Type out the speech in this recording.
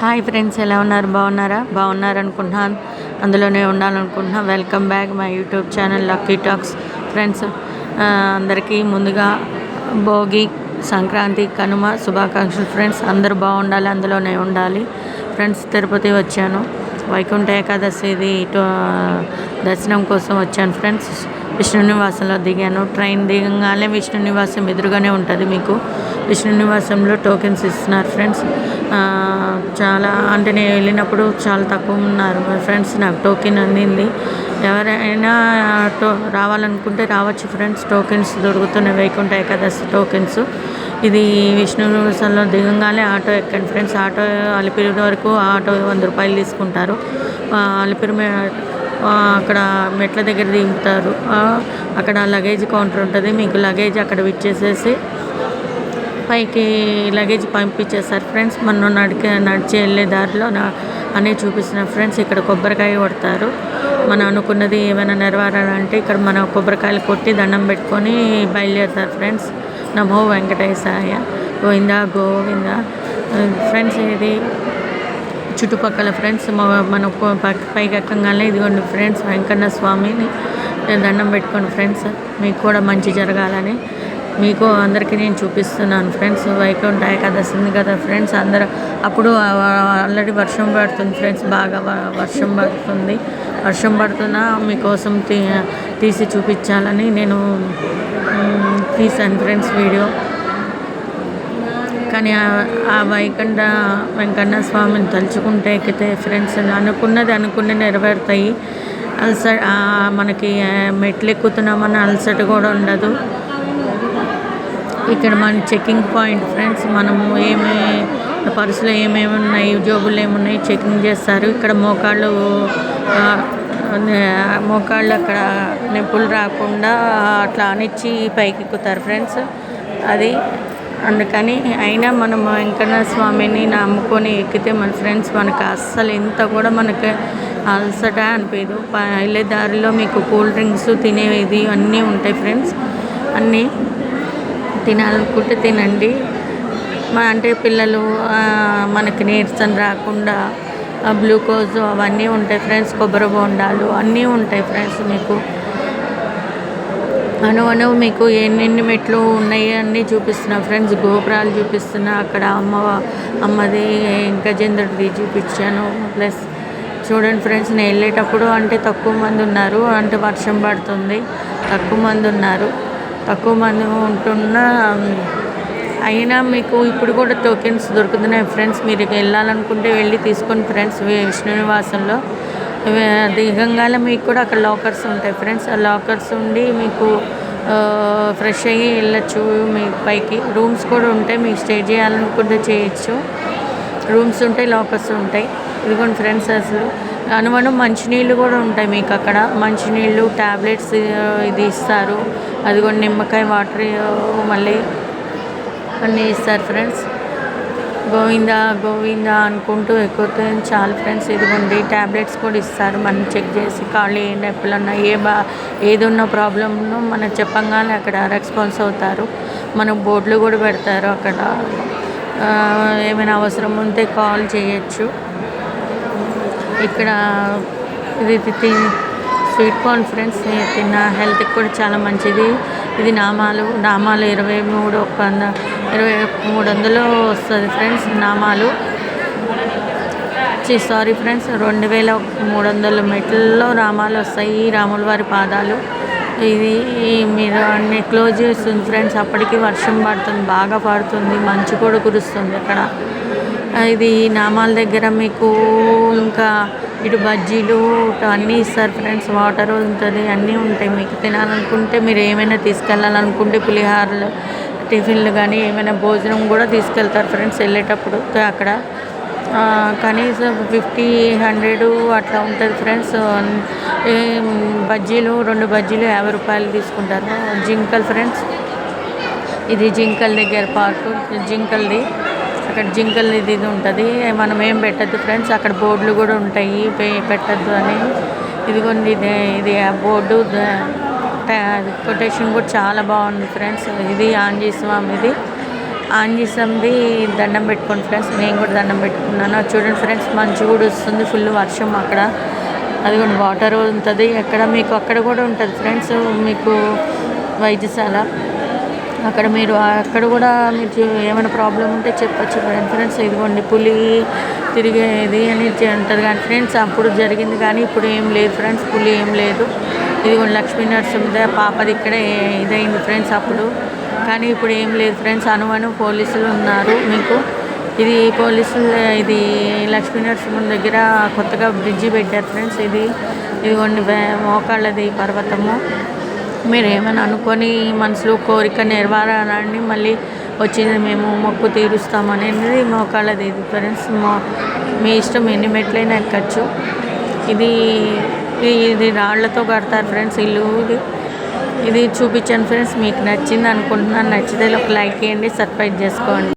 Hi friends ఎలా ఉన్నారు? బాగున్నారా? బాగున్నారనుకుంటున్నాను. అందులోనే ఉండాలనుకుంటున్నా. Welcome back my YouTube channel lucky talks friends అందరికీ ముందుగా భోగి సంక్రాంతి కనుమ శుభాకాంక్షలు ఫ్రెండ్స్ అందరూ బాగుండాలి అందులోనే ఉండాలి. ఫ్రెండ్స్ తిరుపతి వచ్చాను. వైకుంఠ ఏకాదశిది దర్శనం కోసం వచ్చాను ఫ్రెండ్స్ విష్ణు నివాసంలో దిగాను. ట్రైన్ దిగంగానే విష్ణు నివాసం ఎదురుగానే ఉంటుంది మీకు. విష్ణు నివాసంలో టోకెన్స్ ఇస్తున్నారు ఫ్రెండ్స్. చాలా అంటే నేను వెళ్ళినప్పుడు చాలా తక్కువ ఉన్నారు మా ఫ్రెండ్స్ నాకు టోకెన్ అందింది. ఎవరైనా టో రావాలనుకుంటే రావచ్చు ఫ్రెండ్స్. టోకెన్స్ దొరుకుతున్నాయి వైకుంఠ ఏకాదశి టోకెన్స్. ఇది విష్ణు నివాసంలో దిగంగానే ఆటో ఎక్కండి ఫ్రెండ్స్. ఆటో అలిపిరి వరకు ఆటో వంద రూపాయలు తీసుకుంటారు. అలిపిరి మే- అక్కడ మెట్ల దగ్గర దింపుతారు అక్కడ లగేజ్ కౌంటర్ ఉంటుంది. మీకు లగేజ్ అక్కడ విచ్చేసేసి పైకి లగేజ్ పంపించేస్తారు ఫ్రెండ్స్. మనం నడిక నడిచి వెళ్ళే దారిలో నా అన్నీ చూపిస్తున్నారు ఫ్రెండ్స్ ఇక్కడ కొబ్బరికాయ కొడతారు. మనం అనుకున్నది ఏమైనా నెరవేరాలంటే ఇక్కడ మన కొబ్బరికాయలు కొట్టి దండం పెట్టుకొని బయలుదేరుతారు ఫ్రెండ్స్. నమో వెంకటేశాయ. గోవిందా గోవిందా. ఫ్రెండ్స్ ఇది చుట్టుపక్కల ఫ్రెండ్స్ మా- మన పైకి ఎక్కగానే ఇదిగోండి ఫ్రెండ్స్ వెంకన్న స్వామిని దండం పెట్టుకోండి ఫ్రెండ్స్ మీకు కూడా మంచి జరగాలని. మీకు అందరికీ నేను చూపిస్తున్నాను ఫ్రెండ్స్ వైకుంఠ ఏకాదశి ఉంది కదా ఫ్రెండ్స్ అందరూ అప్పుడు ఆల్రెడీ వర్షం పడుతుంది ఫ్రెండ్స్ బాగా వ- వర్షం పడుతుంది. వర్షం పడుతున్నా మీకోసం తీ తీసి చూపించాలని నేను మ్, తీసాను ఫ్రెండ్స్ వీడియో కానీ ఆ- వైకుంఠ వెంకన్న స్వామిని తలుచుకుంటే ఎక్కితే ఫ్రెండ్స్ అనుకున్నది అనుకుని నెరవేరుతాయి. అలసట మనకి మెట్లు ఎక్కుతున్నామని అలసట కూడా ఉండదు. ఇక్కడ మన చెకింగ్ పాయింట్ ఫ్రెండ్స్ మనము ఏమి పర్సులో ఏమేమి ఉన్నాయి జోబులు ఏమున్నాయి చెకింగ్ చేస్తారు. ఇక్కడ మోకాళ్ళు మోకాళ్ళు అక్కడ నొప్పులు రాకుండా అట్లా అనిచ్చి పైకి ఎక్కుతారు ఫ్రెండ్స్ అది అందుకని అయినా మనం వెంకన్న స్వామిని నమ్ముకొని ఎక్కితే మన ఫ్రెండ్స్ మనకు అస్సలు ఎంత కూడా మనకి అలసట అనిపించదు. ప- వెళ్ళే దారిలో మీకు కూల్ డ్రింక్స్ తినేది అన్నీ ఉంటాయి ఫ్రెండ్స్. అన్నీ తినాలనుకుంటే తినండి. మా అంటే పిల్లలు మనకి నీరసం రాకుండా ఆ, గ్లూకోజ్ అవన్నీ ఉంటాయి ఫ్రెండ్స్. కొబ్బరి బొండాలు అన్నీ ఉంటాయి ఫ్రెండ్స్ మీకు. అను అను మీకు ఎన్ని మెట్లు ఉన్నాయి అన్నీ చూపిస్తున్నా. ఫ్రెండ్స్ గోపురాలు చూపిస్తున్నా. అక్కడ అమ్మ అమ్మది గజేంద్రుడిది చూపించాను. ప్లస్ చూడండి ఫ్రెండ్స్ నేను వెళ్ళేటప్పుడు అంటే తక్కువ మంది ఉన్నారు. అంటే వర్షం పడుతుంది. తక్కువ మంది ఉన్నారు. తక్కువ మంది ఉంటున్న అయినా మీకు ఇప్పుడు కూడా టోకెన్స్ దొరుకుతున్నాయి ఫ్రెండ్స్. మీరు వెళ్ళాలనుకుంటే వెళ్ళి తీసుకొని ఫ్రెండ్స్ విష్ణు నివాసంలో దిగంగానే మీకు కూడా అక్కడ లాకర్స్ ఉంటాయి ఫ్రెండ్స్ ఆ లాకర్స్ ఉండి మీకు ఫ్రెష్ అయ్యి వెళ్ళచ్చు మీ పైకి. రూమ్స్ కూడా ఉంటాయి మీకు స్టే చేయాలనుకుంటే చేయొచ్చు. రూమ్స్ ఉంటాయి లాకర్స్ ఉంటాయి. ఇదిగోండి ఫ్రెండ్స్ అసలు. అనుమానం మంచినీళ్ళు కూడా ఉంటాయి మీకు అక్కడ. మంచినీళ్ళు ట్యాబ్లెట్స్ ఇది ఇస్తారు. అదిగోండి నిమ్మకాయ వాటర్ మళ్ళీ అన్నీ ఇస్తారు ఫ్రెండ్స్ గోవిందా గోవిందా అనుకుంటూ ఎక్కుతే చాలా ఫ్రెండ్స్ ఇదిగోండి ట్యాబ్లెట్స్ కూడా ఇస్తారు. మనం చెక్ చేసి కాళ్ళు ఏ నొప్పులు ఉన్నా ఏ బా ఏది ఉన్న ప్రాబ్లమ్ను మనం చెప్పంగానే అక్కడ రెస్పాన్స్ అవుతారు. మనకు బోర్డులు కూడా పెడతారు అక్కడ. ఏమైనా అవసరం ఉంటే కాల్ చేయొచ్చు. ఇక్కడ ఇది తి- స్వీట్ కార్న్ ఫ్రెండ్స్ తిన్న హెల్త్కి కూడా చాలా మంచిది. ఇది నామాలు నామాలు ఇరవై మూడు ఒక ఇరవై మూడు వందలు వస్తుంది ఫ్రెండ్స్ నామాలు. సారీ ఫ్రెండ్స్ రెండు వేల మూడు వందల మెట్లలో రామాలు వస్తాయి ఈ రాముల వారి పాదాలు. ఇది మీరు అన్ని క్లోజ్ చేస్తుంది ఫ్రెండ్స్. అప్పటికి వర్షం పడుతుంది బాగా పడుతుంది మంచు కూడా కురుస్తుంది అక్కడ. ఇది నామాల దగ్గర మీకు ఇంకా ఇటు బజ్జీలు ఇటు అన్నీ ఇస్తారు ఫ్రెండ్స్. వాటర్ ఉంటుంది అన్నీ ఉంటాయి. మీకు తినాలనుకుంటే మీరు ఏమైనా తీసుకెళ్ళాలనుకుంటే పులిహారలు టిఫిన్లు కానీ ఏమైనా భోజనం కూడా తీసుకెళ్తారు ఫ్రెండ్స్ వెళ్ళేటప్పుడు అక్కడ. కనీసం ఫిఫ్టీ హండ్రెడ్ అట్లా ఉంటుంది ఫ్రెండ్స్. బజ్జీలు రెండు బజ్జీలు యాభై రూపాయలు తీసుకుంటారు. జింకల్ ఫ్రెండ్స్. ఇది జింకల్ దగ్గర పార్క్ జింకల్ది. అక్కడ జింకల్ ఇది ఉంటుంది. మనం ఏం పెట్టద్దు ఫ్రెండ్స్. అక్కడ బోర్డులు కూడా ఉంటాయి. పెట్టద్దు అని. ఇదిగోండి ఇది ఇది బోర్డు కొటేషన్ కూడా చాలా బాగుంది ఫ్రెండ్స్ ఇది ఆంజీ స్వామిది ఆంజీ స్వామిది దండం పెట్టుకోండి ఫ్రెండ్స్ నేను కూడా దండం పెట్టుకున్నాను. అది చూడండి ఫ్రెండ్స్ మంచి కూడా వస్తుంది ఫుల్ వర్షం అక్కడ. అది కూడా వాటర్ ఉంటుంది. అక్కడ మీకు అక్కడ కూడా ఉంటుంది ఫ్రెండ్స్ మీకు వైద్యశాల. అక్కడ మీరు అక్కడ కూడా మీకు ఏమైనా ప్రాబ్లం ఉంటే చెప్పచ్చు ఫ్రెండ్స్ ఇదిగోండి పులి తిరిగేది అని ఉంటుంది కానీ ఫ్రెండ్స్ అప్పుడు జరిగింది కానీ ఇప్పుడు ఏం లేదు ఫ్రెండ్స్ పులి ఏం లేదు. ఇదిగోండి లక్ష్మీ నరసింహ పాపది ఇక్కడే ఇదైంది ఫ్రెండ్స్ అప్పుడు. కానీ ఇప్పుడు ఏం లేదు ఫ్రెండ్స్ అనువను పోలీసులు ఉన్నారు మీకు. ఇది పోలీసులు ఇది లక్ష్మీ నరసింహం దగ్గర కొత్తగా బ్రిడ్జి పెట్టారు ఫ్రెండ్స్ ఇది. ఇదిగోండి మోకాళ్ళది పర్వతము. మీరు ఏమైనా అనుకొని మనసులో కోరిక నెరవేరాలని మళ్ళీ వచ్చింది మేము మొక్కు తీరుస్తాం అనేది మోకాళ్ళది ఇది ఫ్రెండ్స్. మా మీ ఇష్టం ఎన్ని మెట్లైనా ఎక్కచ్చు. ఇది ఇది రాళ్ళతో కడతారు ఫ్రెండ్స్ ఇల్లు ఇది చూపించాను ఫ్రెండ్స్ మీకు నచ్చింది అనుకుంటున్నాను. నచ్చితే ఒక లైక్ చేయండి సబ్స్క్రైబ్ చేసుకోండి.